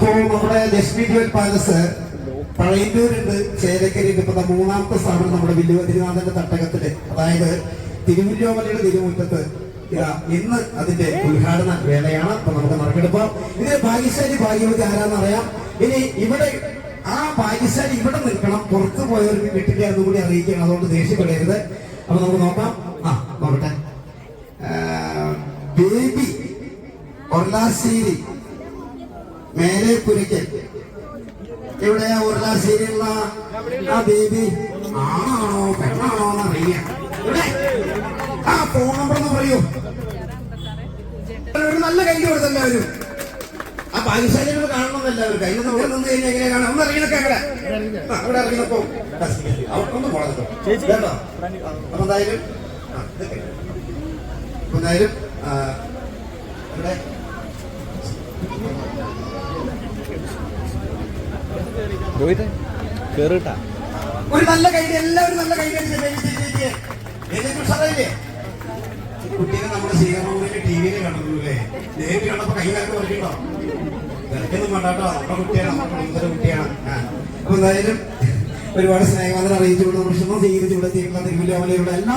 അപ്പോ നമ്മുടെ Lakshmi jewel palace പഴയന്നൂരുണ്ട് ചേലക്കരയുണ്ട് ഇപ്പൊ മൂന്നാമത്തെ സ്ഥാപനം നമ്മുടെ വില്ലുവ തിരുനാഥന്റെ തട്ടകത്തിൽ. അതായത് തിരുവല്ലോമലയുടെ തിരുമുറ്റത്ത് ഇന്ന് അതിന്റെ ഉദ്ഘാടന വേളയാണ്. അപ്പൊ നമുക്ക് നറുക്കെടുപ്പം ഇത് ഭാഗ്യശാലി ഭാഗ്യവതി ആരാന്നറിയാം ഇനി ഇവിടെ ആ ഭാഗ്യശാലി ഇവിടെ നിൽക്കണം. പുറത്തു പോയവർക്ക് കിട്ടില്ല എന്ന് കൂടി അറിയിക്കണം. അതുകൊണ്ട് ദേഷ്യപ്പെടരുത്. അപ്പൊ നമുക്ക് നോക്കാം. ആ നോക്കട്ടെ. ബേബി ഒർലാശ്ശേരി മേലെ പുരയ്ക്കൽ എവിടെയാ ഉരുളാശ്ശേരിയുള്ള ആ ബേബി? ആണാണോ പെണ്ണാണോ എന്ന് അറിയാം ഇവിടെ. ആ ഫോൺ നമ്പർ ഒന്ന് പറയൂ. നല്ല കൈ കൊടുത്ത എല്ലാവരും. ആ ഭാഗ്യശാലികൾ കാണണം എല്ലാവരും. കയ്യിൽ നിന്ന് നിന്ന് കഴിഞ്ഞാൽ എങ്ങനെ കാണാം ഒന്ന് അറിയണൊക്കെ അവിടെ അവിടെ അറിയണപ്പോ അവർക്കൊന്ന് പോകണം കേട്ടോ അപ്പൊ എന്തായാലും എന്തായാലും ഇവിടെ രോഹിത് കേറിട്ടാ. ഒരു നല്ല കൈഡി എല്ലാവരും നല്ല കൈഡി കുട്ടീനെ നമ്മുടെ ശ്രീകർമ്മൂരിന്റെ ടി കണ്ടിട്ടുള്ളൂ നേരിട്ട് കണ്ടപ്പോ കൈ കാലത്ത് പറഞ്ഞിട്ടോ നിനക്കൊന്നും വേണ്ടാട്ടോ നമ്മുടെ കുട്ടിയാണ് നമ്മുടെ കുടുംബത്തിലെ കുട്ടിയാണ്. അപ്പൊ എന്തായാലും ഒരുപാട് സ്നേഹവാദം അറിയിച്ചുകൊണ്ട് നമ്മൾ ക്ഷമ സ്വീകരിച്ചുകൊണ്ട് തിരുവല്ല തിരുവല്ലോമലയുടെ എല്ലാ